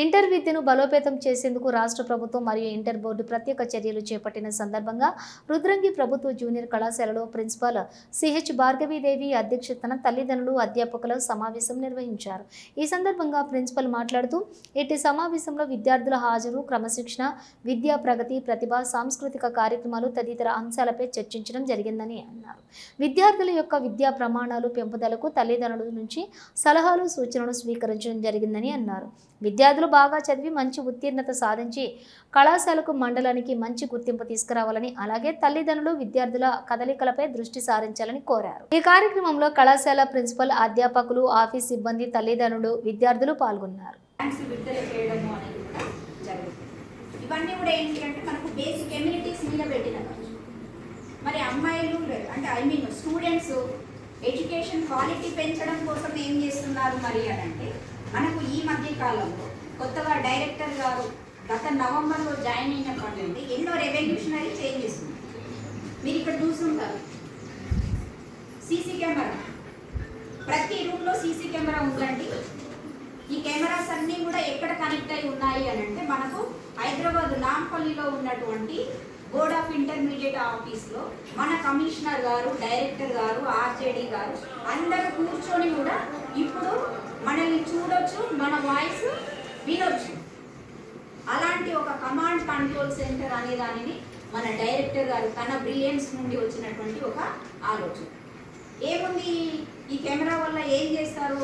Inter విద్యను బలోపేతం చేసేందుకు రాష్ట్ర ప్రభుత్వం మరియు ఇంటర్ బోర్డు ప్రత్యేక చర్యలు చేపట్టిన సందర్భంగా రుద్రంగి ప్రభుత్వ జూనియర్ కళాశాలలో ప్రిన్సిపాల్ సిహెచ్ భార్గవీదేవి అధ్యక్షతన తల్లిదండ్రులు అధ్యాపకుల సమావేశం నిర్వహించారు. ఈ సందర్భంగా ప్రిన్సిపల్ మాట్లాడుతూ ఇట్టి సమావేశంలో విద్యార్థుల హాజరు క్రమశిక్షణ విద్యా ప్రగతి ప్రతిభ సాంస్కృతిక కార్యక్రమాలు తదితర అంశాలపై చర్చించడం జరిగిందని అన్నారు. విద్యార్థుల యొక్క విద్యా ప్రమాణాలు పెంపుదలకు తల్లిదండ్రుల నుంచి సలహాలు సూచనలు స్వీకరించడం జరిగిందని అన్నారు. విద్యార్థులు బాగా చదివి మంచి ఉత్తీర్ణత సాధించి కళాశాలకు మండలానికి మంచి గుర్తింపు తీసుకురావాలని అలాగే తల్లిదండ్రులు విద్యార్థుల కదలికలపై దృష్టి సారించాలని కోరారు. ఈ కార్యక్రమంలో కళాశాల ప్రిన్సిపల్ అధ్యాపకులు ఆఫీస్ సిబ్బంది తల్లిదండ్రులు విద్యార్థులు పాల్గొన్నారు. ఇవన్నీ కూడా ఏంటి అంటే మనకు బేసిక్ ఎమ్యూనిటీస్ మీద పెట్టిన మరి అమ్మాయిలు అంటే I mean students education quality పెంచడం కోసం ఏం చేస్తున్నారు మరి అని అంటే మనకు ఈ మధ్య కాలంలో కొత్తగా డైరెక్టర్ గారు గత నవంబర్లో జాయిన్ అయినప్పటి నుండి ఎన్నో రెవల్యూషనరీ చేంజెస్ ఉన్నాయి మీరు ఇక్కడ చూస్తుంటారు సీసీ కెమెరా. ప్రతి రూమ్లో సీసీ కెమెరా ఉందండి. ఈ కెమెరాస్ అన్నీ కూడా ఎక్కడ కనెక్ట్ అయి ఉన్నాయి అని అంటే మనకు హైదరాబాద్ నాంపల్లిలో ఉన్నటువంటి బోర్డ్ ఆఫ్ ఇంటర్మీడియట్ ఆఫీస్లో మన కమిషనర్ గారు డైరెక్టర్ గారు ఆర్జేడీ గారు అందరూ కూర్చొని కూడా ఇప్పుడు మనల్ని చూడొచ్చు మన వాయిస్ వినొచ్చు. అలాంటి ఒక కమాండ్ కంట్రోల్ సెంటర్ అనే దానిని మన డైరెక్టర్ గారు తన బ్రిలియన్స్ నుండి వచ్చినటువంటి ఒక ఆలోచన. ఏముంది? ఈ కెమెరా వల్ల ఏం చేస్తారు?